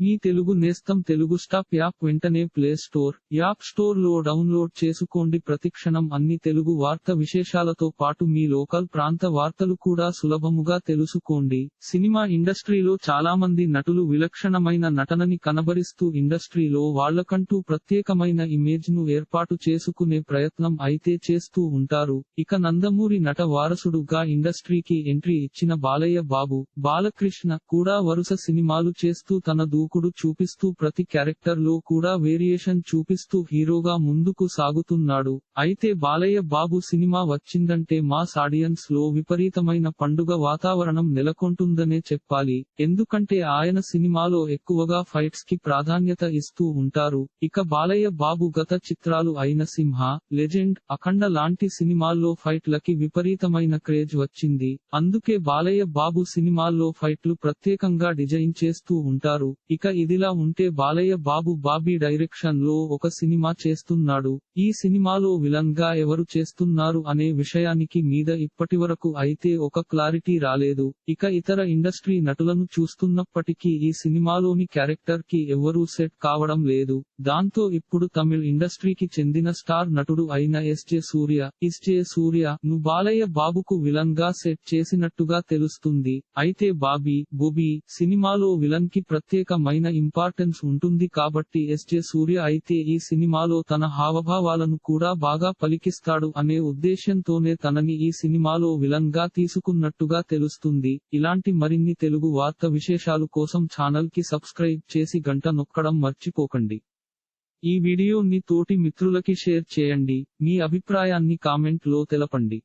మీ తెలుగు నేస్తం Telugu stop app వెంటనే play store app స్టోర్లో డౌన్లోడ్ చేసుకోండి. ప్రతిక్షణం అన్ని తెలుగు వార్త విశేషాలతో పాటు మీ లోకల్ ప్రాంత వార్తలు కూడా సులభముగా తెలుసుకోండి. సినిమా ఇండస్ట్రీలో చాలా మంది నటులు విలక్షణమైన నటనని కనబరిస్తూ ఇండస్ట్రీలో వాళ్ళకంటూ ప్రత్యేకమైన ఇమేజ్ను ఏర్పాటు చేసుకునే ప్రయత్నం అయితే చేస్తూ ఉంటారు. ఇక నందమూరి నట వారసుడుగా ఇండస్ట్రీకి ఎంట్రీ ఇచ్చిన బాలయ్య బాబు బాలకృష్ణ కూడా వరుస సినిమాలు చేస్తూ తన దూకుడు చూపిస్తూ ప్రతి క్యారెక్టర్లో కూడా వేరియేషన్ చూపిస్తూ హీరోగా ముందుకు సాగుతున్నాడు. అయితే బాలయ్య బాబు సినిమా వచ్చిందంటే మాస్ ఆడియన్స్లో విపరీతమైన పండుగ వాతావరణం నెలకొంటుందనే చెప్పాలి. ఎందుకంటే ఆయన సినిమాలో ఎక్కువగా ఫైట్స్కి ప్రాధాన్యత ఇస్తూ ఉంటారు. ఇక బాలయ్య బాబు గత చిత్రాలు అయిన సింహ లెజెండ్ అఖండ లాంటి సినిమాల్లో ఫైట్లకి విపరీతమైన క్రేజ్ వచ్చింది. అందుకే బాలయ్య బాబు సినిమాల్లో ఫైట్లు ప్రత్యేకంగా డిజైన్ చేస్తూ ఉంటారు. ఇక ఇదిలా ఉంటే బాలయ్య బాబు బాబీ డైరెక్షన్లో ఒక సినిమా చేస్తున్నాడు. ఈ సినిమాలో విలన్గా ఎవరు చేస్తున్నారు అనే విషయానికి మీద ఇప్పటివరకు అయితే ఒక క్లారిటీ రాలేదు. ఇక ఇతర ఇండస్ట్రీ నటులను చూస్తున్నప్పటికీ ఈ సినిమాలోని క్యారెక్టర్కి ఎవరూ సెట్ కావడం లేదు. దాంతో ఇప్పుడు తమిళ ఇండస్ట్రీకి చెందిన స్టార్ నటుడు అయిన S J Suriya S J Suriya ను బాలయ్య బాబుకు విలన్గా సెట్ చేసినట్టుగా తెలుస్తుంది. అయితే బాబీ బుబీ సినిమాలో విలన్కి ప్రత్యేకమైన ఇంపార్టెన్స్ ఉంటుంది కాబట్టి ఎస్ జె సూర్య అయితే ఈ సినిమాలో తన హావభావాలను కూడా బాగా పలికిస్తాడు అనే ఉద్దేశ్యంతోనే తనని ఈ సినిమాలో విలన్గా తీసుకున్నట్టుగా తెలుస్తుంది. ఇలాంటి మరిన్ని తెలుగు వార్త విశేషాలు కోసం ఛానల్కి సబ్స్క్రైబ్ చేసి గంట నొక్కడం మర్చిపోకండి. ఈ వీడియోని తోటి మిత్రులకి షేర్ చేయండి. మీ అభిప్రాయాన్ని కామెంట్లో తెలపండి.